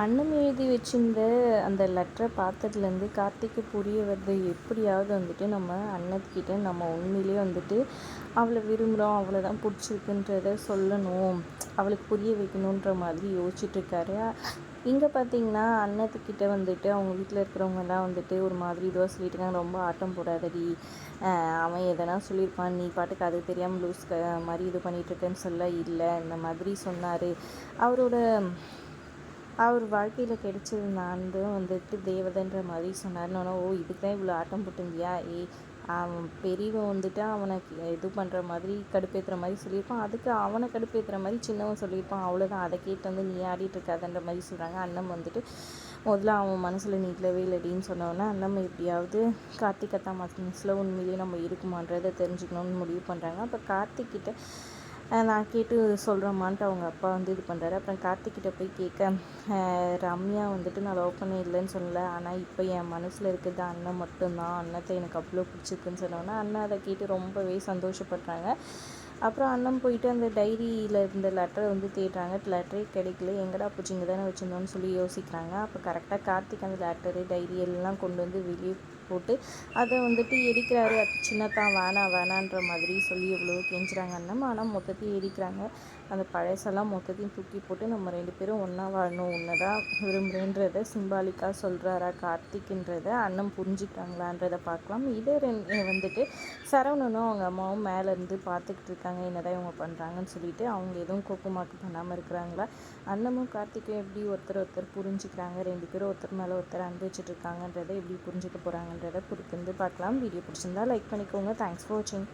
அண்ணன் எழுதி வச்சிருந்த அந்த லெட்டரை பார்த்ததுலேருந்து கார்த்திக்கு புரிய வருது. எப்படியாவது வந்துட்டு நம்ம அண்ணத்துக்கிட்ட நம்ம உண்மையிலே வந்துட்டு அவளை விரும்புகிறோம் அவளை தான் பிடிச்சிருக்குன்றத சொல்லணும் அவளுக்கு புரிய வைக்கணுன்ற மாதிரி யோசிச்சுட்ருக்காரு இங்கே பார்த்தீங்கன்னா அண்ணத்துக்கிட்ட வந்துட்டு அவங்க வீட்டில் இருக்கிறவங்கலாம் வந்துட்டு ஒரு மாதிரி இதுவாக சொல்லிட்டுருக்காங்க ரொம்ப ஆட்டம் போடாதடி. அவன் எதனா சொல்லியிருப்பான். நீ பாட்டுக்கு அது தெரியாமல் லூஸ் மாதிரி இது பண்ணிகிட்ருக்கேன்னு சொல்ல இல்லை. இந்த மாதிரி சொன்னார். அவரோட அவர் வாழ்க்கையில் கிடைச்சது நான் வந்துட்டு தேவதைன்ற மாதிரி சொன்னார்னு ஓ இதுக்கு தான் இவ்வளோ ஆட்டம் போட்டிருந்தியா? ஏ அவன் பெரியவன் வந்துட்டு அவனை இது பண்ணுற மாதிரி கடுப்பேற்றுற மாதிரி சொல்லியிருப்பான். அதுக்கு அவனை கடுப்பேற்றுற மாதிரி சின்னவன் சொல்லியிருப்பான். அவ்வளோதான் அதை கேட்டு வந்து நீ ஆடிட்டு இருக்காதன்ற மாதிரி சொல்கிறாங்க அண்ணன் வந்துட்டு முதல்ல அவன் மனசில் நீட்லவே இல்லடின்னு சொன்னோன்னே அண்ணன் எப்படியாவது கார்த்திகத்தா மனசில் உண்மையிலேயே நம்ம இருக்குமான்றதை தெரிஞ்சுக்கணும்னு முடிவு பண்ணுறாங்க அப்போ கார்த்திக்கிட்ட நான் கேட்டு சொல்கிறேம்மான்ட்டு அவங்க அப்பா வந்து இது பண்ணுறாரு அப்புறம் கார்த்திக்கிட்ட போய் கேட்க ரம்யா வந்துட்டு நான் லவ் பண்ண இல்லைன்னு சொல்லலை. ஆனால் இப்போ என் மனசில் இருக்கிறது அண்ணன் மட்டும்தான். அண்ணத்தை எனக்கு அவ்வளோ பிடிச்சிருக்குன்னு சொன்னோன்னா அண்ணன் அதை கேட்டு ரொம்பவே சந்தோஷப்படுறாங்க. அப்புறம் அண்ணன் போயிட்டு அந்த டைரியில் இருந்த லெட்டரை வந்து தேடுறாங்க. லெட்டரே கிடைக்கல. எங்கடா பிடிச்சிங்க தானே வச்சுருந்தோன்னு சொல்லி யோசிக்கிறாங்க. அப்போ கரெக்டாக கார்த்திக் அந்த லெட்டரு டைரி எல்லாம் கொண்டு வந்து வெளியே போட்டு அதை வந்துட்டு எரிக்கிறாரு. சின்னத்தான் வேணாம் வேணான்ற மாதிரி சொல்லி எவ்வளோ கெஞ்சுறாங்க அண்ணன். ஆனால் மொத்தத்தையும் எரிக்கிறாங்க. அந்த பழசெல்லாம் மொத்தத்தையும் தூக்கி போட்டு நம்ம ரெண்டு பேரும் ஒன்றா வாழணும். ஒன்று தான் விரும்புகிறேன்றதை சிம்பாலிக்காக சொல்கிறாரா கார்த்திக்ன்றதை அண்ணன் புரிஞ்சுக்கிறாங்களான்றதை பார்க்கலாம். இதே ரெண்டு வந்துட்டு சரவணனும் அவங்க அம்மாவும் மேலேருந்து பார்த்துக்கிட்டு இருக்காங்க. என்னதான் இவங்க பண்ணுறாங்கன்னு சொல்லிட்டு அவங்க எதுவும் கோக்குமாக்கு பண்ணாமல் இருக்கிறாங்களா? அண்ணமும் கார்த்திக்கும் எப்படி ஒருத்தர் ஒருத்தர் புரிஞ்சுக்கிறாங்க? ரெண்டு பேரும் ஒருத்தர் மேலே ஒருத்தர் அனுபவிச்சுட்டு இருக்காங்கன்றதை எப்படி புரிஞ்சுக்க போகிறாங்க போகிறாங்கன்றதை பொறுத்திருந்து பார்க்கலாம். வீடியோ பிடிச்சிருந்தா லைக் பண்ணிக்கோங்க. தேங்க்ஸ் ஃபார் வாட்சிங்